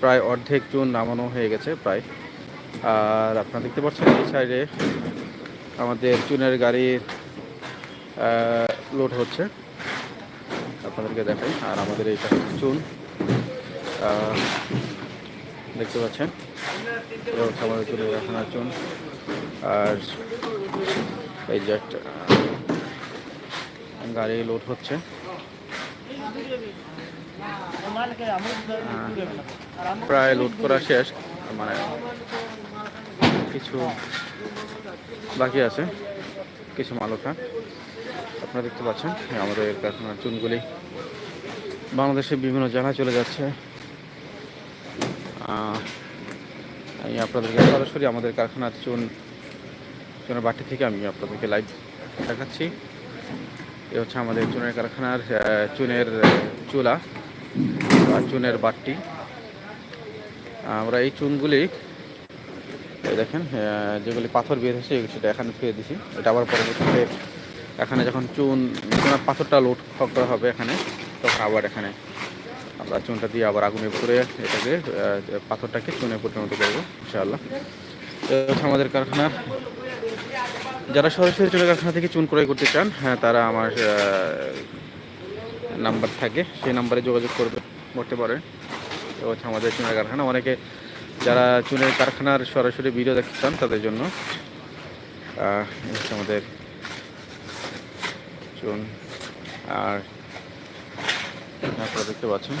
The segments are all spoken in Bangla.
প্রায় অর্ধেক চুন নামানো হয়ে গেছে, প্রায়। আর আপনারা দেখতে পাচ্ছেন এই সাইডে আমাদের চুনের গাড়ির লোড হচ্ছে। আপনাদেরকে দেখাই। আর আমাদের এইটা চুন দেখতে পাচ্ছেন। আমাদের চুনের কারখানার চুন। আর এই যে গাড়ি লোড হচ্ছে। প্রায় লোড করা শেষ মানে কিছু বাকি আছে, কিছু মাল আপনারা দেখতে পাচ্ছেন আমাদের কারখানার চুনগুলি। বাংলাদেশের বিভিন্ন জায়গায় চলে যাচ্ছে। আমি আপনাদেরকে সরাসরি আমাদের কারখানার চুন, চুনের বাটি থেকে আমি আপনাদেরকে লাইভ দেখাচ্ছি। এ হচ্ছে আমাদের চুনের কারখানার চুনের, চুলা চুনের বাটটি আমরা এই চুনগুলি দেখেন যেগুলি পাথর বেঁধেছে সেটা এখানে ফিরে দিছি। এটা আবার পরবর্তীতে এখানে যখন চুন, চুনার পাথরটা লোড করা হবে এখানে, তখন আবার এখানে আমরা চুনটা দিয়ে আবার আগুনে পুড়ে এটাকে পাথরটাকে চুনে পরিণত করব, ইনশাআল্লাহ। আমাদের কারখানার যারা সরাসরি চুনের কারখানা থেকে চুন ক্রয় করতে চান হ্যাঁ তারা আমার নাম্বার থাকে, সেই নাম্বারে যোগাযোগ করবে করতে পারেন। হচ্ছে আমাদের চুনের কারখানা। অনেকে যারা চুনের কারখানার সরাসরি ভিডিও দেখতে তাদের জন্য হচ্ছে আমাদের চুন। আর আপনারা দেখতে পাচ্ছেন,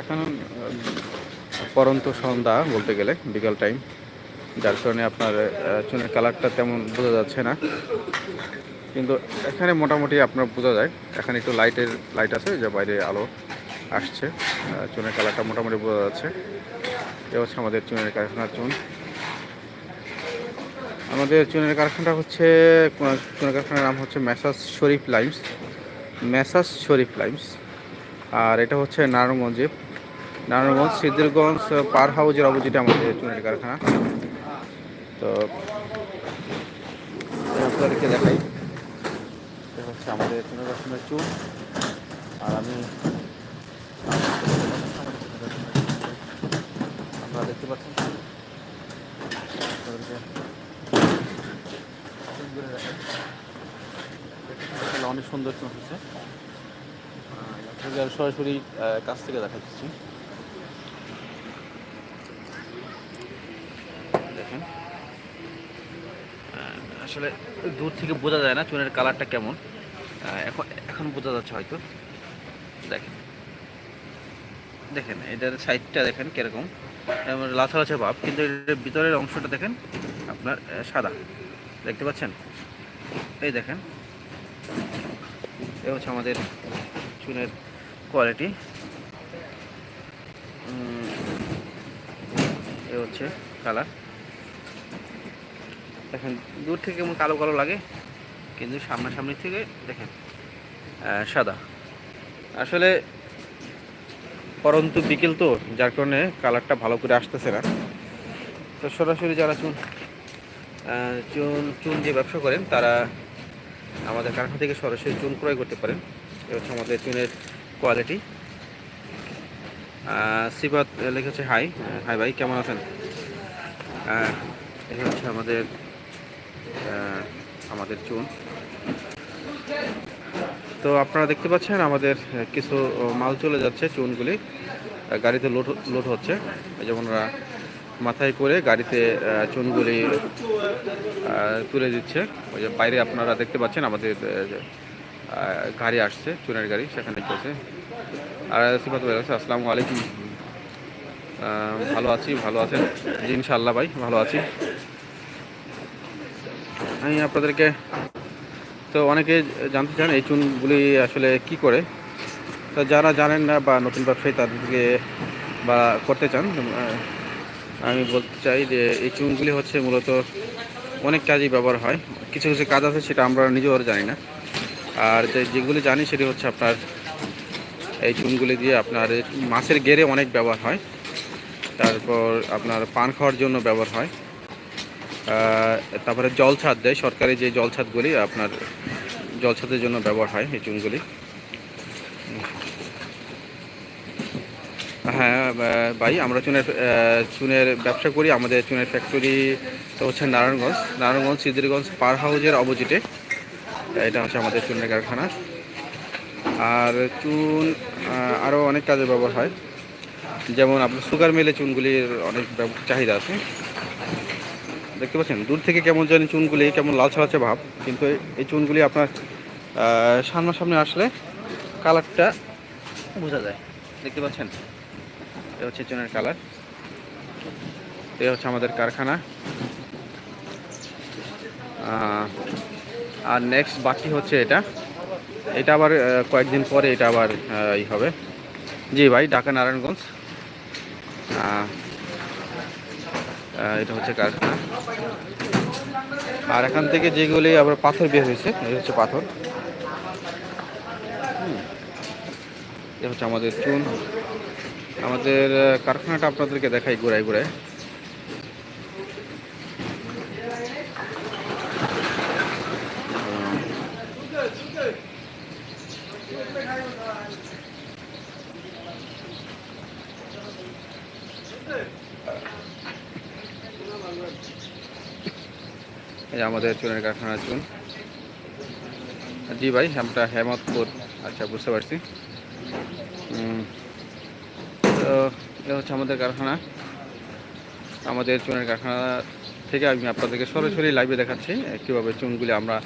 এখন পরন্ত সন্ধ্যা বলতে গেলে, বিকাল টাইম যার কারণে আপনার চুনের কালারটা তেমন বোঝা যাচ্ছে না। কিন্তু এখানে মোটামুটি আপনার বোঝা যায়। এখানে একটু লাইটের লাইট আছে, যে বাইরে আলো। আসছে। চুনের কালারটা মোটামুটি বোঝা যাচ্ছে। এ হচ্ছে আমাদের চুনের কারখানার চুন। আমাদের চুনের কারখানাটা হচ্ছে চুনের কারখানার নাম হচ্ছে ম্যাসাস শরীফ লাইমস। ম্যাসাস শরীফ লাইমস। আর এটা হচ্ছে নারায়ণগঞ্জে নারায়ণগঞ্জ সিদ্ধিরগঞ্জ পার হাউজের অপোজিটে আমাদের চুনের কারখানা। তো আপনাদেরকে দেখাই। হচ্ছে আমাদের চুনের কারখানার চুন। আর আমি আসলে অনেক সুন্দর হচ্ছে সরাসরি কাছ থেকে দেখাচ্ছি। দেখেন। আসলে দূর থেকে বোঝা যায় না চুনের কালারটা কেমন। এখন এখন বোঝা যাচ্ছে হয়তো। দেখেন। দেখেন, এটার সাইডটা দেখেন কীরকম। লাথা লাথা ভাব কিন্তু ভিতরের অংশটা দেখেন, আপনার সাদা। দেখতে পাচ্ছেন? এই দেখেন। এ হচ্ছে আমাদের চুনের কোয়ালিটি এ হচ্ছে কালার দেখেন, দূর থেকে কেমন কালো কালো লাগে, কিন্তু সামনাসামনি থেকে দেখেন সাদা। আসলে পরন্তু বিকেল তো, যার কারণে কালারটা ভালো করে আসতেছে না। তো সরাসরি যারা চুন চুন চুন যে ব্যবসা করেন, তারা আমাদের কারখানা থেকে সরাসরি চুন ক্রয় করতে পারেন। এ হচ্ছে আমাদের চুনের কোয়ালিটি সিবাত লিখেছে হাই হাই ভাই, কেমন আছেন? এটা হচ্ছে আমাদের আমাদের চুন। তো আপনারা দেখতে পাচ্ছেন আমাদের কিছু মাল চলে যাচ্ছে চুনগুলি। গাড়িতে লোড লোড হচ্ছে। যেমন ওরা মাথায় করে গাড়িতে চুনগুলি তুলে দিচ্ছে। ওই যে বাইরে আপনারা দেখতে পাচ্ছেন আমাদের গাড়ি আসছে, চুনের গাড়ি, সেখানে চলছে। আর সিফাত ভাই আছে, আসসালামু আলাইকুম। ভালো আছি, ভালো আছেন? জি, ইনশাআল্লাহ ভাই, ভালো আছি। আমি আপনাদেরকে তো অনেকে জানতে চান এই চুনগুলি আসলে কি করে? তো যারা জানেন না বা নতুন ব্যবসায়ী তাদেরকে বা করতে চান আমি বলতে চাই যে এই চুনগুলি হচ্ছে মূলত অনেক কাজেই ব্যবহার হয়। কিছু কিছু কাজ আছে সেটা আমরা নিজেও জানি না। আর যে, যেগুলি জানি সেটি হচ্ছে আপনার এই চুনগুলি দিয়ে আপনার মাছের গেরে অনেক ব্যবহার হয়। তারপর আপনার পান খাওয়ার জন্য ব্যবহার হয়। তারপরে জল ছাদ দেয়। সরকারি যে জল ছাদগুলি, আপনার জল ছাদের জন্য ব্যবহার হয় এই চুনগুলি। হ্যাঁ ভাই, আমরা চুনের চুনের ব্যবসা করি। আমাদের চুনের ফ্যাক্টরি তো হচ্ছে নারায়ণগঞ্জ। নারায়ণগঞ্জ, সিদ্ধিরগঞ্জ, পার হাউজের অপোজিটে। এটা হচ্ছে আমাদের চুনের কারখানা। আর চুন আরও অনেক কাজে ব্যবহার হয়। যেমন আপনার সুগার মিলে চুনগুলির অনেক চাহিদা আছে। দেখতে পাচ্ছেন দূর থেকে কেমন জানি চুনগুলি কেমন লালচে লালচে ভাব কিন্তু এই- চুনগুলি আপনার আহ, সামনাসামনি আসলে কালারটা বোঝা যায়। দেখতে পাচ্ছেন? এ হচ্ছে চুনের কালার। এ হচ্ছে আমাদের কারখানা। আর নেক্সট বাকি হচ্ছে এটা। এটা আবার কয়েকদিন পরে এটা আবার ই হবে। জি ভাই ঢাকা নারায়ণগঞ্জ। এটা হচ্ছে কারখানা। আর এখান থেকে যেগুলি আবার পাথর বের হয়েছে এটা হচ্ছে পাথর। হুম। এ হচ্ছে আমাদের চুন। আমাদের কারখানাটা আপনাদেরকে দেখাই ঘুরাই ঘুরায়। আমাদের চুনের কারখানা চুন। জি ভাই, আমরা হেমতপুর। আচ্ছা বুঝতে পারছি। তো এটা হচ্ছে আমাদের কারখানা। আমাদের চুনের কারখানা থেকে আমি আপনাদেরকে সরাসরি লাইভে দেখাচ্ছি কীভাবে চুনগুলি আমরা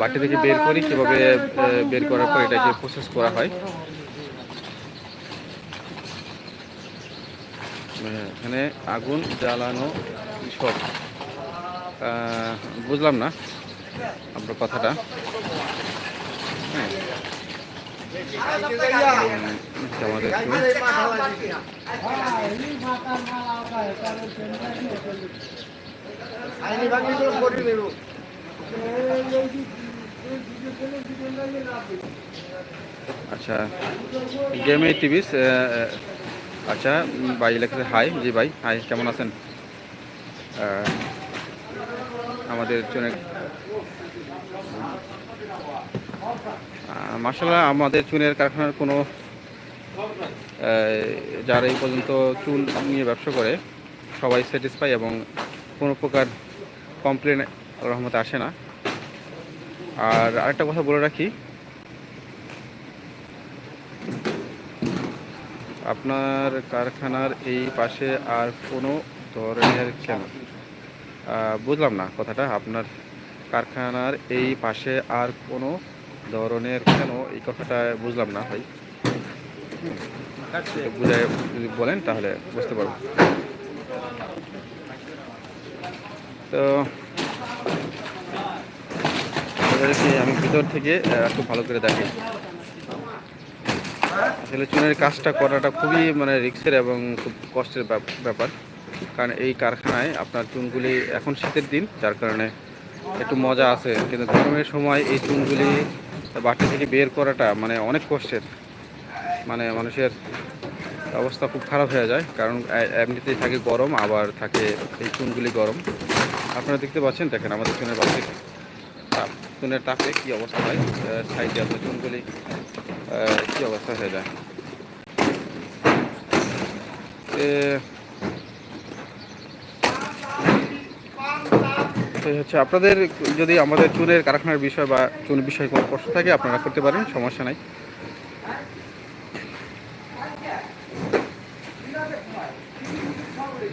বাটি থেকে বের করি, কীভাবে বের করার পর এটাকে প্রসেস করা হয়। এখানে আগুন জ্বালানো সব। বুঝলাম না আপনার কথাটা। আচ্ছা গেমে টিভিস আচ্ছা ভাই লেখেছে, হাই, জি ভাই, হাই, কেমন আছেন? আমাদের চুনের মাসাল্লাহ আমাদের চুনের কারখানার কোনো যারা এই পর্যন্ত চুন নিয়ে ব্যবসা করে সবাই স্যাটিসফাই এবং কোনো প্রকার কমপ্লেন রহমতে আসে না। আর আরেকটা কথা বলে রাখি আপনার কারখানার এই পাশে আর কোনো ধরনের আহ, বুঝলাম না কথাটা। আপনার কারখানার এই পাশে আর কোনো ধরনের কেন? এই কথাটা বুঝলাম না ভাই। বুঝায় যদি বলেন তাহলে বুঝতে পারব। তো আমি ভিতর থেকে একটু ভালো করে দেখি আসলে চুনের কাজটা করাটা খুবই মানে রিক্সের এবং খুব কষ্টের ব্যাপ- ব্যাপার। কারণ এই কারখানায় আপনার চুনগুলি এখন শীতের দিন, যার কারণে একটু মজা আছে। কিন্তু গরমের সময় এই চুনগুলি বাটি থেকে বের করাটা মানে অনেক কষ্টের। মানে মানুষের অবস্থা খুব খারাপ হয়ে যায়, কারণ এমনিতেই থাকে গরম, আবার থাকে এই চুনগুলি গরম। আপনারা দেখতে পাচ্ছেন, দেখেন আমাদের চুনের বাটি। তাপ চুনের তাপে কী অবস্থা হয়? সাইডে আপনার চুনগুলি কী অবস্থা হয়ে যায় এ, তো হচ্ছে আপনাদের যদি আমাদের চুনের কারখানার বিষয় বা চুন বিষয়ে কোনো প্রশ্ন থাকে, আপনারা করতে পারেন, সমস্যা নাই।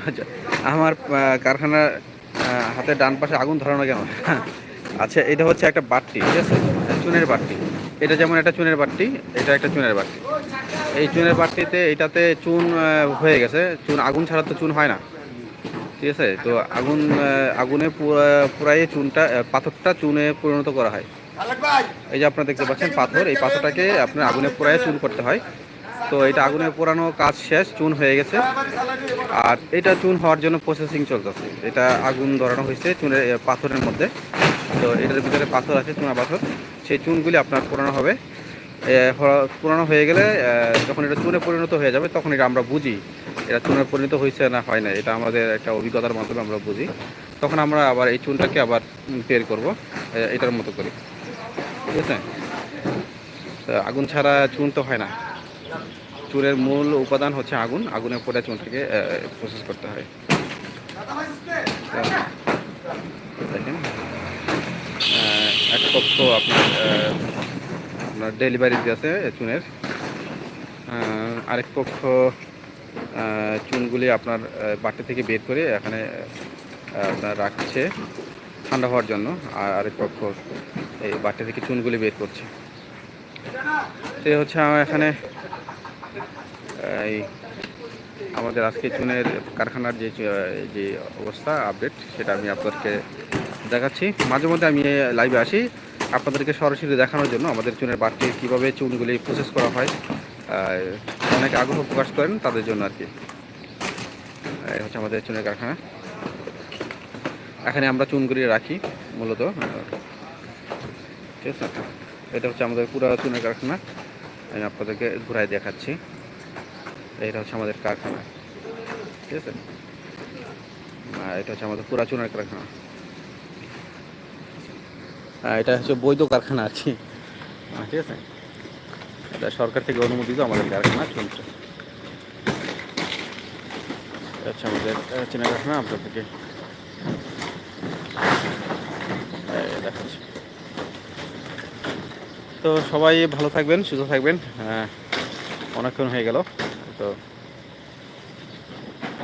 আচ্ছা আমার কারখানার হাতের ডান পাশে আগুন ধরানো কেন? আচ্ছা এটা হচ্ছে একটা বাট্টি ঠিক আছে? চুনের বাট্টি এটা যেমন একটা চুনের বাট্টি এটা একটা চুনের বাট্টি এই চুনের বাট্টিতে এটাতে চুন হয়ে গেছে। চুন, আগুন ছাড়া তো চুন হয় না। ঠিক আছে? তো আগুন আগুনে পুরা- পুরাই চুনটা পাথরটা চুনে পরিণত করা হয়। এই যে আপনারা দেখতে পাচ্ছেন পাথর এই পাথরটাকে আপনার আগুনে পোড়ায় চুন করতে হয়। তো এটা আগুনে পোড়ানো কাজ শেষ চুন হয়ে গেছে। আর এটা চুন হওয়ার জন্য প্রসেসিং চলতেছে। এটা আগুন ধরানো হয়েছে চুনের পাথরের মধ্যে। তো এটার ভিতরে পাথর আছে চুনা পাথর। সেই চুনগুলি আপনার পোড়ানো হবে। পোড়ানো হয়ে গেলে যখন এটা চুনে পরিণত হয়ে যাবে, তখন এটা আমরা বুঝি এটা চুনে পরিণত হয়েছে না হয় না এটা আমাদের একটা অভিজ্ঞতার মাধ্যমে আমরা বুঝি। তখন আমরা আবার এই চুনটাকে আবার বের করব এটার মতো করে। ঠিক আছে? আগুন ছাড়া চুন তো হয় না। চুনের মূল উপাদান হচ্ছে আগুন। আগুনের পরে চুনটাকে প্রসেস করতে হয়। দেখেন এক পক্ষ আপনার আপনার ডেলিভারি দিয়েছে চুনের। আরেক পক্ষ চুনগুলি আপনার বাটি থেকে বের করে এখানে আপনার রাখছে ঠান্ডা হওয়ার জন্য। আর আরেক পক্ষ এই বাটি থেকে চুনগুলি বের করছে। তো হচ্ছে আমার এখানে, এই আমাদের আজকে চুনের কারখানার যে যে অবস্থা আপডেট সেটা আমি আপনাদেরকে দেখাচ্ছি। মাঝে মধ্যে আমি লাইভে আসি। আপনাদেরকে সরাসরি দেখানোর জন্য আমাদের চুনের বাড়তি কীভাবে চুনগুলি প্রসেস করা হয় অনেকে আগ্রহ প্রকাশ করেন তাদের জন্য আর কি। হচ্ছে আমাদের চুনের কারখানা। এখানে আমরা চুনগুলি রাখি মূলত। ঠিক আছে? এটা হচ্ছে আমাদের পুরা চুনের কারখানা। আমি আপনাদেরকে ঘুরাই দেখাচ্ছি। এটা হচ্ছে আমাদের কারখানা। ঠিক আছে? এটা হচ্ছে আমাদের পুরা চুনের কারখানা। এটা হচ্ছে বৈধ কারখানা আর কি। ঠিক আছে। এটা সরকার থেকে অনুমোদিত আমাদের কারখানা চলছে। হচ্ছে আমাদের চুনের কারখানা আপনাদেরকে দেখাচ্ছি। তো সবাই ভালো থাকবেন সুস্থ থাকবেন। আহ, অনেকক্ষণ হয়ে গেল তো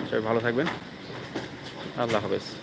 সবাই ভালো থাকবেন। আল্লাহ হাফেজ।